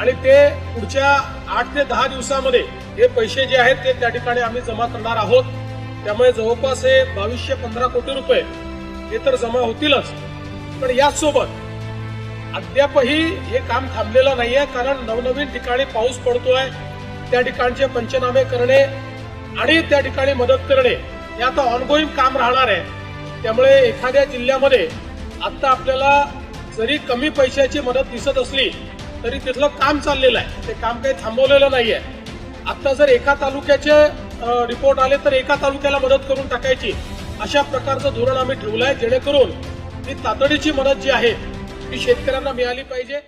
आणि ते पुढच्या आठ ते दहा दिवसामध्ये हे पैसे जे आहेत ते त्या ठिकाणी आम्ही जमा करणार आहोत. त्यामुळे जवळपास हे बावीसशे पंधरा कोटी रुपये हे तर जमा होतीलच. पण याचसोबत अद्यापही हे काम थांबलेलं नाहीये कारण नवनवीन ठिकाणी पाऊस पडतोय. त्या ठिकाणचे पंचनामे करणे आणि त्या ठिकाणी मदत करणे हे आता ऑनगोईंग काम राहणार आहे. त्यामुळे एखाद्या जिल्ह्यामध्ये आता आपल्याला जरी कमी पैशाची मदत दिसत असली तरी तिथलं काम चाललेलं आहे. ते काम काही थांबवलेलं नाही आहे आता जर एका तालुक्याचे रिपोर्ट आले तर एका तालुक्याला मदत करून टाकायची. अशा प्रकारचं धोरण आम्ही ठेवलं आहे जेणेकरून ही तातडीची मदत जी आहे ती शेतकऱ्यांना मिळाली पाहिजे.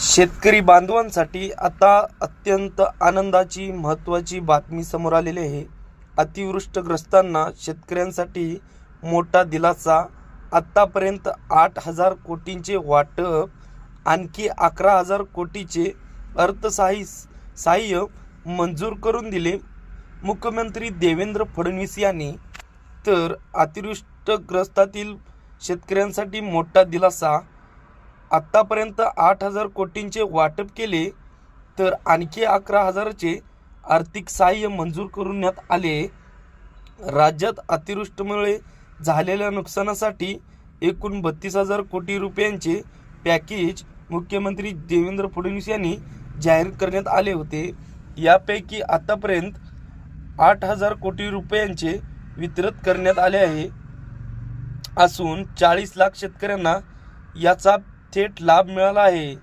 शेतकरी बांधवांसाठी आता अत्यंत आनंदाची महत्त्वाची बातमी समोर आलेली आहे. अतिवृष्टग्रस्तांना शेतकऱ्यांसाठी मोठा दिलासा. आत्तापर्यंत आठ हजार कोटींचे वाटप आणखी अकरा हजार कोटीचे अर्थसहाय्य सहाय्य मंजूर करून दिले. मुख्यमंत्री देवेंद्र फडणवीस यांनी. तर अतिवृष्टग्रस्तातील शेतकऱ्यांसाठी मोठा दिलासा. आत्तापर्यंत आठ हजार कोटींचे वाटप केले. तर आणखी अकरा हजाराचे आर्थिक सहाय्य मंजूर करण्यात आले. राज्यात अतिवृष्टीमुळे झालेल्या नुकसानासाठी एकूण बत्तीस हजार कोटी रुपयांचे पॅकेज मुख्यमंत्री देवेंद्र फडणवीस यांनी जाहीर करण्यात आले होते. यापैकी आतापर्यंत आठ हजार कोटी रुपयांचे वितरित करण्यात आले आहे. असून चाळीस लाख शेतकऱ्यांना याचा थेट लाभ मिळाला आहे.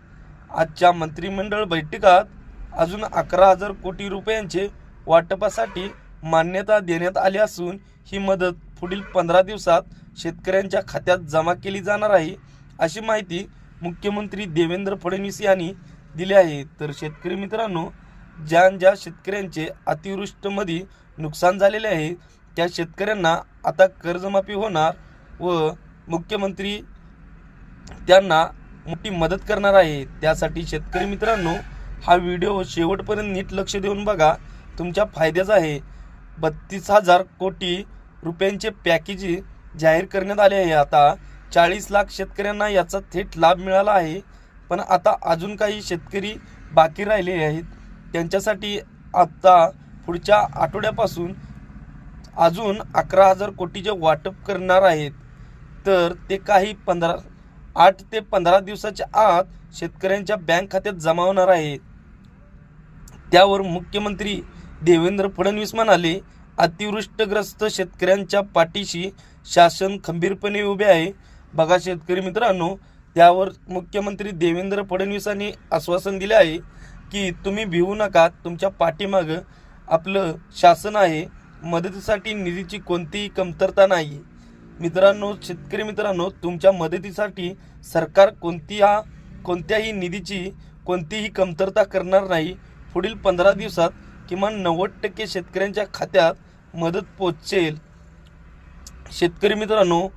आजच्या मंत्रिमंडळ बैठकात अजून अकरा हजार कोटी रुपयांचे वाटपासाठी मान्यता देण्यात आली असून ही मदत पुढील पंधरा दिवसात शेतकऱ्यांच्या खात्यात जमा केली जाणार आहे अशी माहिती मुख्यमंत्री देवेंद्र फडणवीस यांनी दिले आहे. तर शेतकरी मित्रांनो ज्या ज्या शेतकऱ्यांचे अतिवृष्टीमध्ये नुकसान झालेले आहे त्या शेतकऱ्यांना आता कर्जमाफी होणार व मुख्यमंत्री त्यांना मोठी मदत करणार आहे. त्यासाठी शेतकरी मित्रांनो हा व्हिडिओ शेवटपर्यंत नीट लक्ष देऊन बघा. तुमच्या फायद्याचा आहे. बत्तीस हजार कोटी रुपयांचे पॅकेज जाहीर करण्यात आले आहे. आता चाळीस लाख शेतकऱ्यांना याचा थेट लाभ मिळाला आहे. पण आता अजून काही शेतकरी बाकी राहिले आहेत. त्यांच्यासाठी आता पुढच्या आठवड्यापासून अजून अकरा हजार कोटीचे वाटप करणार आहेत. तर ते काही पंधरा आठ ते पंधरा दिवसाच्या आत शेतकऱ्यांच्या बँक खात्यात जमा होणार आहे त्यावर मुख्यमंत्री देवेंद्र फडणवीस म्हणाले अतिवृष्टग्रस्त शेतकऱ्यांच्या पाठीशी शासन खंबीरपणे उभे आहे. बघा शेतकरी मित्रांनो त्यावर मुख्यमंत्री देवेंद्र फडणवीसांनी आश्वासन दिले आहे की तुम्ही भिवू नका तुमच्या पाठीमागं आपलं शासन आहे मदतीसाठी निधीची कोणतीही कमतरता नाही मित्रांनो शेतकरी मित्रांनो तुमच्या मदतीसाठी सरकार कोणत्या कोणत्याही निधीची कोणतीही कमतरता करणार नाही. पुढील पंधरा दिवसात किमान नव्वद टक्के शेतकऱ्यांच्या खात्यात मदत पोचेल शेतकरी मित्रांनो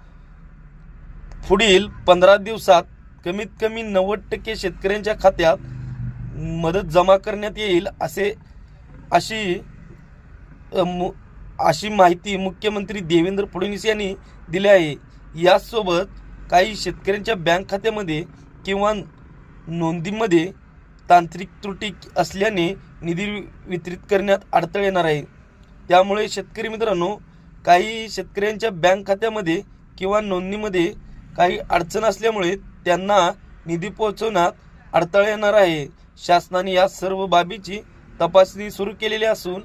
पुढील पंधरा दिवसात कमीत कमी नव्वद टक्के शेतकऱ्यांच्या खात्यात मदत जमा करण्यात येईल असे अशी अशी माहिती मुख्यमंत्री देवेंद्र फडणवीस यांनी दिली आहे. याचसोबत काही शेतकऱ्यांच्या बँक खात्यामध्ये किंवा नोंदीमध्ये तांत्रिक त्रुटी असल्याने निधी वितरित करण्यात अडथळे येणार आहे. त्यामुळे शेतकरी मित्रांनो काही शेतकऱ्यांच्या बँक खात्यामध्ये किंवा नोंदणीमध्ये काही अडचण असल्यामुळे त्यांना निधी पोहोचवण्यात अडथळे येणार आहे. शासनाने या सर्व बाबीची तपासणी सुरू केलेली असून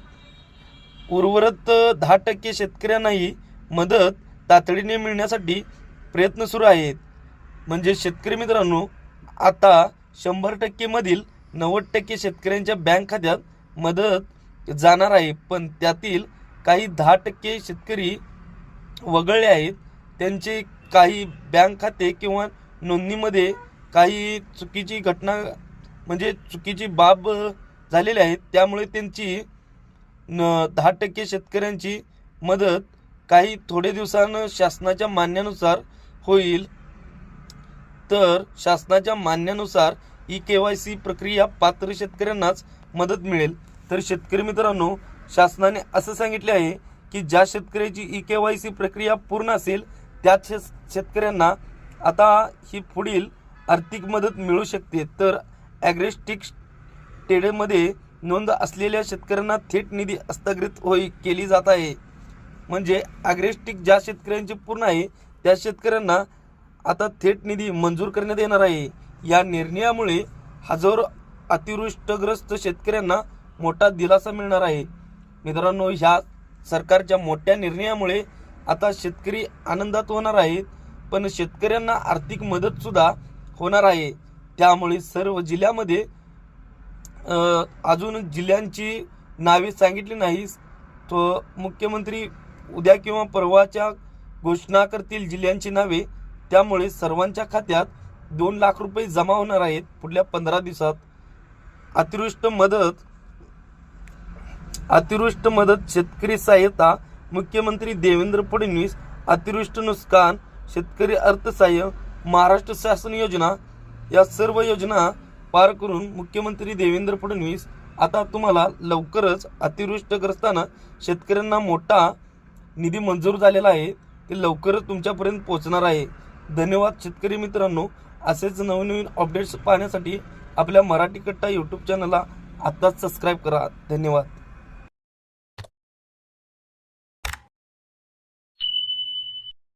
उर्वरित दहा टक्के शेतकऱ्यांनाही मदत तातडीने मिळण्यासाठी प्रयत्न सुरू आहेत. म्हणजे शेतकरी मित्रांनो आता शंभर टक्केमधील नव्वद टक्के शेतकऱ्यांच्या बँक खात्यात मदत जाणार आहे. पण त्यातील काही दहा टक्के शेतकरी वगळले आहेत. त्यांचे काही बँक खाते किंवा नोंदणीमध्ये काही चुकीची घटना म्हणजे चुकीची बाब झालेले आहेत त्यामुळे त्यांची न दहा टक्के शेतकऱ्यांची मदत काही थोडे दिवसानं शासनाच्या मान्यानुसार होईल. तर शासनाच्या मान्यानुसार ई के वाय सी प्रक्रिया पात्र शेतकऱ्यांनाच मदत मिळेल. तर शेतकरी मित्रांनो शासनाने असं सांगितले आहे की ज्या शेतकऱ्याची ई के वाय सी प्रक्रिया पूर्ण असेल त्याच शेत- शेतकऱ्यांना आता ही पुढील आर्थिक मदत मिळू शकते. तर ॲग्रेस्टिक टेडेमध्ये नोंद असलेल्या शेतकऱ्यांना थेट निधी हस्तांतरित होई केली जात आहे. म्हणजे ॲग्रेस्टिक ज्या शेतकऱ्यांची पूर्ण आहे त्या शेतकऱ्यांना आता थेट निधी मंजूर करण्यात येणार आहे. या निर्णयामुळे हजारो अतिवृष्टग्रस्त शेतकऱ्यांना मोठा दिलासा मिळणार आहे. मित्रांनो ह्या सरकारच्या मोठ्या निर्णयामुळे आता शेतकरी आनंदात होणार आहेत पण शेतकऱ्यांना आर्थिक मदत सुद्धा होणार आहे. त्यामुळे सर्व जिल्ह्यामध्ये अजून जिल्ह्यांची नावे सांगितली नाही तो मुख्यमंत्री उद्या किंवा परवाच्या घोषणा करतील जिल्ह्यांची नावे. त्यामुळे सर्वांच्या खात्यात दोन लाख रुपये जमा होणार आहेत पुढल्या पंधरा दिवसात. अतिवृष्ट मदत अतिवृष्ट मदत शेतकरी सहायता मुख्यमंत्री देवेंद्र फडणवीस अतिवृष्ट नुकसान शेतकरी अर्थसहाय्य महाराष्ट्र शासन योजना या सर्व योजना पार करून मुख्यमंत्री देवेंद्र फडणवीस आता तुम्हाला लवकरच अतिवृष्टग्रस्तांना शेतकऱ्यांना मोठा निधी मंजूर झालेला आहे. ते लवकरच तुमच्यापर्यंत पोहोचणार आहे. धन्यवाद शेतकरी मित्रांनो. असेच नवनवीन अपडेट्स पाहण्यासाठी आपल्या मराठी कट्टा यूट्यूब चॅनलला आत्ताच सबस्क्राईब करा. धन्यवाद.